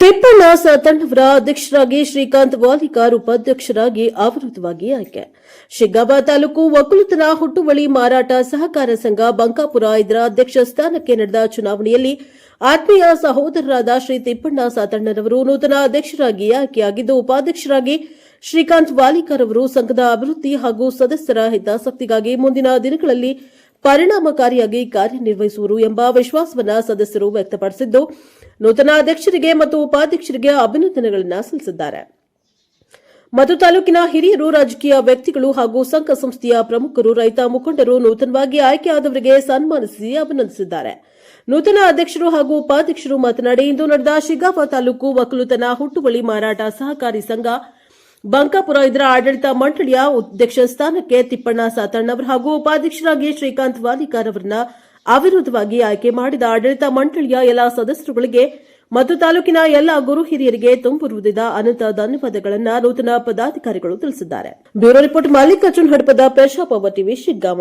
ತಿಪ್ಪಣ್ಣ ಸತಣ್ಣವರ ಅಧ್ಯಕ್ಷರಾಗಿ ಶ್ರೀಕಾಂತ್ ವಾಲಿಕಾರ್ ಉಪಾಧ್ಯಕ್ಷರಾಗಿ ಆವೃತವಾಗಿ ಆಯ್ಕೆ. ಶಿಗ್ಗಾಬಾದ್ ತಾಲೂಕು ಒಕ್ಕಲುತನ ಹುಟ್ಟುವಳಿ ಮಾರಾಟ ಸಹಕಾರ ಸಂಘ ಬಂಕಾಪುರ ಇದರ ಅಧ್ಯಕ್ಷ ಸ್ಥಾನಕ್ಕೆ ನಡೆದ ಚುನಾವಣೆಯಲ್ಲಿ ಆತ್ಮೀಯ ಸಹೋದರರಾದ ಶ್ರೀ ತಿಪ್ಪಣ್ಣ ಸಾತಣ್ಣರವರು ನೂತನ ಅಧ್ಯಕ್ಷರಾಗಿ ಆಯ್ಕೆಯಾಗಿದ್ದು, ಉಪಾಧ್ಯಕ್ಷರಾಗಿ ಶ್ರೀಕಾಂತ್ ವಾಲಿಕಾರ್ ಅವರು ಸಂಘದ ಅಭಿವೃದ್ಧಿ ಹಾಗೂ ಸದಸ್ಯರ ಹಿತಾಸಕ್ತಿಗಾಗಿ ಮುಂದಿನ ದಿನಗಳಲ್ಲಿ ಪರಿಣಾಮಕಾರಿಯಾಗಿ ಕಾರ್ಯನಿರ್ವಹಿಸುವರು ಎಂಬ ವಿಶ್ವಾಸವನ್ನು ಸದಸ್ಯರು ವ್ಯಕ್ತಪಡಿಸಿದ್ದು, ನೂತನ ಅಧ್ಯಕ್ಷರಿಗೆ ಮತ್ತು ಉಪಾಧ್ಯಕ್ಷರಿಗೆ ಅಭಿನಂದನೆಗಳನ್ನು ಸಲ್ಲಿಸಿದ್ದಾರೆ. ಮತ್ತು ತಾಲೂಕಿನ ಹಿರಿಯರು, ರಾಜಕೀಯ ವ್ಯಕ್ತಿಗಳು ಹಾಗೂ ಸಂಘ ಸಂಸ್ಥೆಯ ಪ್ರಮುಖರು, ರೈತ ಮುಖಂಡರು ನೂತನವಾಗಿ ಆಯ್ಕೆಯಾದವರಿಗೆ ಸನ್ಮಾನಿಸಿ ಅಭಿನಂದಿಸಿದ್ದಾರೆ. ನೂತನ ಅಧ್ಯಕ್ಷರು ಹಾಗೂ ಉಪಾಧ್ಯಕ್ಷರು ಮಾತನಾಡಿ, ಇಂದು ನಡೆದ ಶಿಗಾವ ತಾಲೂಕು ಒಕ್ಕಲುತನ ಹುಟ್ಟುವಳಿ ಮಾರಾಟ ಸಹಕಾರಿ ಸಂಘ ಬಂಕಾಪುರ ಇದರ ಆಡಳಿತ ಮಂಡಳಿಯ ಅಧ್ಯಕ್ಷ ಸ್ಥಾನಕ್ಕೆ ತಿಪ್ಪಣ್ಣ ಸಾತಣ್ಣವರ್ ಹಾಗೂ ಉಪಾಧ್ಯಕ್ಷರಾಗಿ ಶ್ರೀಕಾಂತ್ ವಾಲಿಕಾರ್ ಅವರನ್ನ ಅವಿರೋಧವಾಗಿ ಆಯ್ಕೆ ಮಾಡಿದ ಆಡಳಿತ ಮಂಡಳಿಯ ಎಲ್ಲಾ ಸದಸ್ಯರುಗಳಿಗೆ ಮತ್ತು ತಾಲೂಕಿನ ಎಲ್ಲ ಗುರು ಹಿರಿಯರಿಗೆ ತುಂಬು ಹೃದಯದ ಅನಂತ ಧನ್ಯವಾದಗಳನ್ನು ನೂತನ ಪದಾಧಿಕಾರಿಗಳು ತಿಳಿಸಿದ್ದಾರೆ. ಬ್ಯೂರೋ ರಿಪೋರ್ಟ್ ಮಲ್ಲಿಕಾರ್ಜುನ್ ಹಡಪದ ಪ್ರಶಾಪ ಟಿವಿ ಶಿಗ್ಗಾಮ.